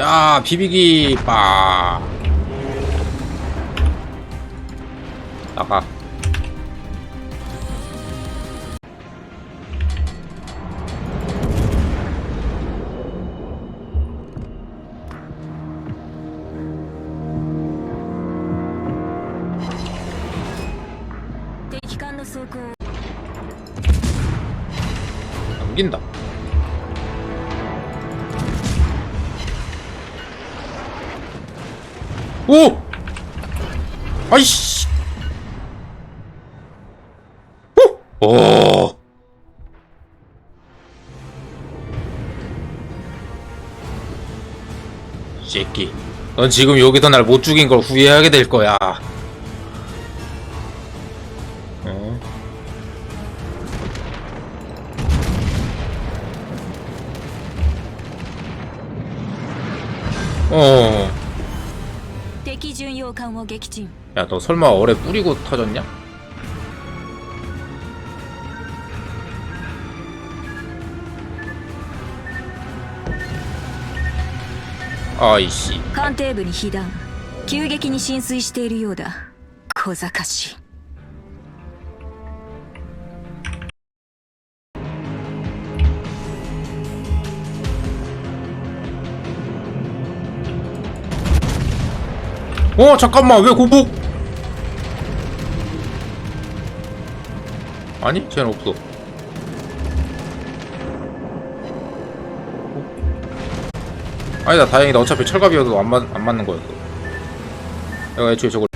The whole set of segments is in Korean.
야 비비기 빠. 나가 남긴다. 아, 오! 아이씨 오! 오! 이 새끼 넌 지금 여기서 날 못 죽인 걸 후회하게 될 거야 어? 어. 敵巡洋艦を撃沈 야, 너 설마 어뢰 뿌리고 터졌냐? 아이씨. 艦艇部に被弾急激に浸水しているようだ小賢し 어, 잠깐만, 왜 고복? 아니, 쟤는 없어. 아니다, 다행이다. 어차피 철갑이어도 안, 맞, 안 맞는 거였어. 내가 애초에 저걸.「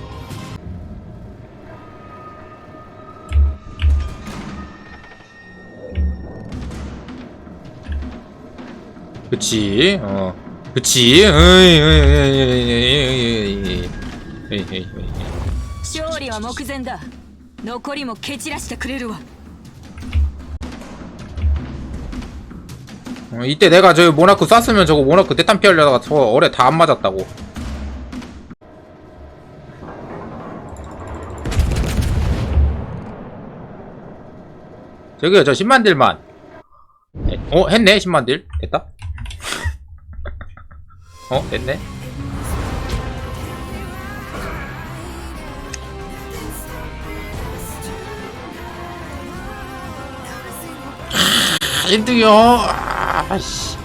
그치 어 그치 으이, 으이, 으이, 으이, 으이, 으이. 勝利は目前だ残りも蹴散らしてくれるわ 어, 이때 내가 저 모나크 쐈으면 저거 모나크 대탄 피하려다가 저 어뢰 다 안 맞았다고 저기요 저 10만딜만 어? 했네 10만딜 됐다 어, 됐네. 아, 1등이요. 아, 씨.